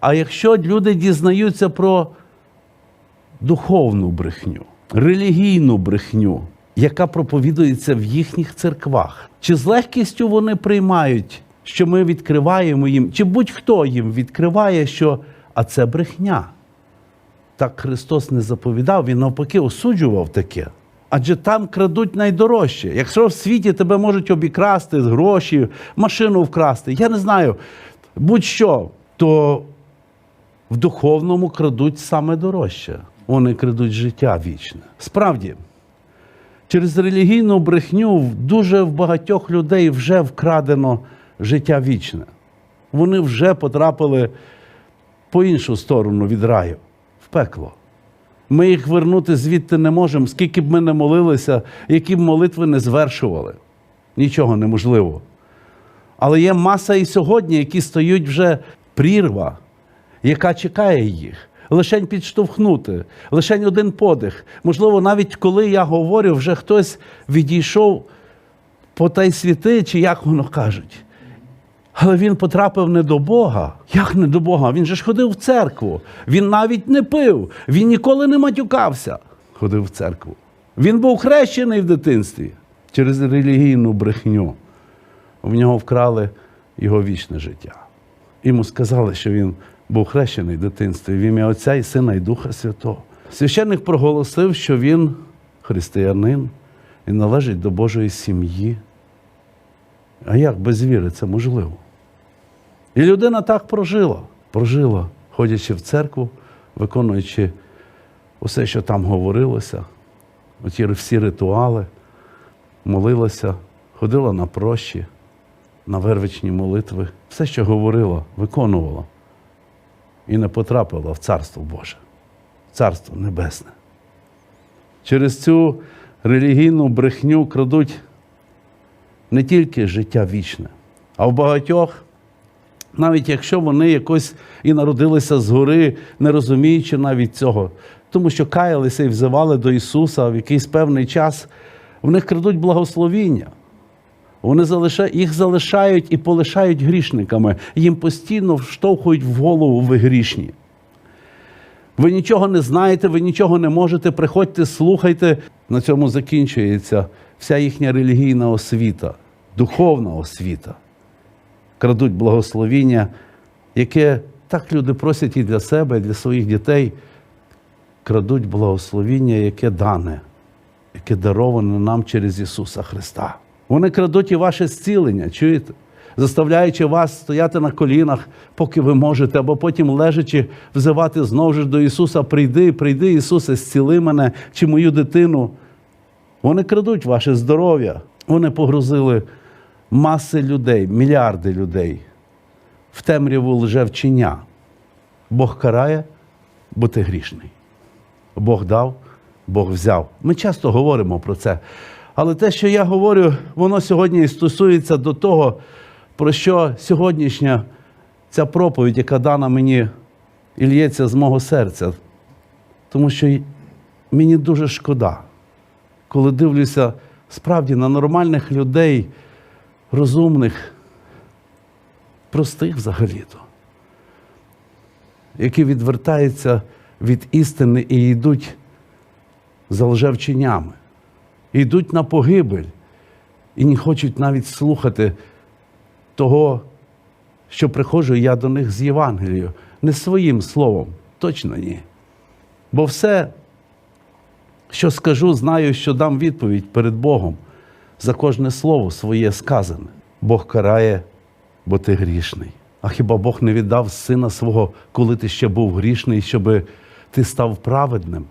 А якщо люди дізнаються про духовну брехню, релігійну брехню, яка проповідується в їхніх церквах, чи з легкістю вони приймають, що ми відкриваємо їм, чи будь-хто їм відкриває, що а це брехня. Так Христос не заповідав, Він навпаки осуджував таке. Адже там крадуть найдорожче. Якщо в світі тебе можуть обікрасти гроші, машину вкрасти, я не знаю, будь-що, то в духовному крадуть саме дорожче. Вони крадуть життя вічне. Справді, через релігійну брехню дуже в багатьох людей вже вкрадено життя вічне. Вони вже потрапили по іншу сторону від раю, в пекло. Ми їх вернути звідти не можемо, скільки б ми не молилися, які б молитви не звершували. Нічого неможливо. Але є маса і сьогодні, які стоять вже прірва, яка чекає їх. Лишень підштовхнути, лишень один подих. Можливо, навіть коли я говорю, вже хтось відійшов по тай світи, чи як воно кажуть. Але він потрапив не до Бога. Як не до Бога? Він же ж ходив в церкву. Він навіть не пив, він ніколи не матюкався. Ходив в церкву. Він був хрещений в дитинстві через релігійну брехню. В нього вкрали його вічне життя. Йому сказали, що він був хрещений в дитинстві в ім'я Отця і Сина і Духа Святого. Священник проголосив, що він християнин і належить до Божої сім'ї. А як без віри це можливо? І людина так прожила, прожила, ходячи в церкву, виконуючи усе, що там говорилося, оті всі ритуали, молилася, ходила на прощі, на вервичні молитви, все, що говорила, виконувала. І не потрапила в Царство Боже, в Царство Небесне. Через цю релігійну брехню крадуть не тільки життя вічне, а в багатьох, навіть якщо вони якось і народилися згори, не розуміючи навіть цього, тому що каялися і взивали до Ісуса в якийсь певний час, в них крадуть благословіння. Вони залишають, їх залишають і полишають грішниками. Їм постійно вштовхують в голову ви грішні. Ви нічого не знаєте, ви нічого не можете. Приходьте, слухайте. На цьому закінчується вся їхня релігійна освіта, духовна освіта. Крадуть благословіння, яке так люди просять і для себе, і для своїх дітей. Крадуть благословіння, яке дане, яке дароване нам через Ісуса Христа. Вони крадуть і ваше зцілення, чуєте? Заставляючи вас стояти на колінах, поки ви можете, або потім лежачи, взивати знову ж до Ісуса: прийди, прийди, Ісусе, зціли мене чи мою дитину. Вони крадуть ваше здоров'я. Вони погрузили маси людей, мільярди людей в темряву лжевчення. Бог карає, бо ти грішний. Бог дав, Бог взяв. Ми часто говоримо про це. Але те, що я говорю, воно сьогодні і стосується до того, про що сьогоднішня ця проповідь, яка дана мені і лється з мого серця. Тому що мені дуже шкода, коли дивлюся справді на нормальних людей, розумних, простих взагалі-то, які відвертаються від істини і йдуть за лжевченнями, йдуть на погибель і не хочуть навіть слухати того, що приходжу я до них з Євангелією, не своїм словом, точно ні. Бо все, що скажу, знаю, що дам відповідь перед Богом за кожне слово своє сказане. Бог карає, бо ти грішний. А хіба Бог не віддав сина свого, коли ти ще був грішний, щоб ти став праведним?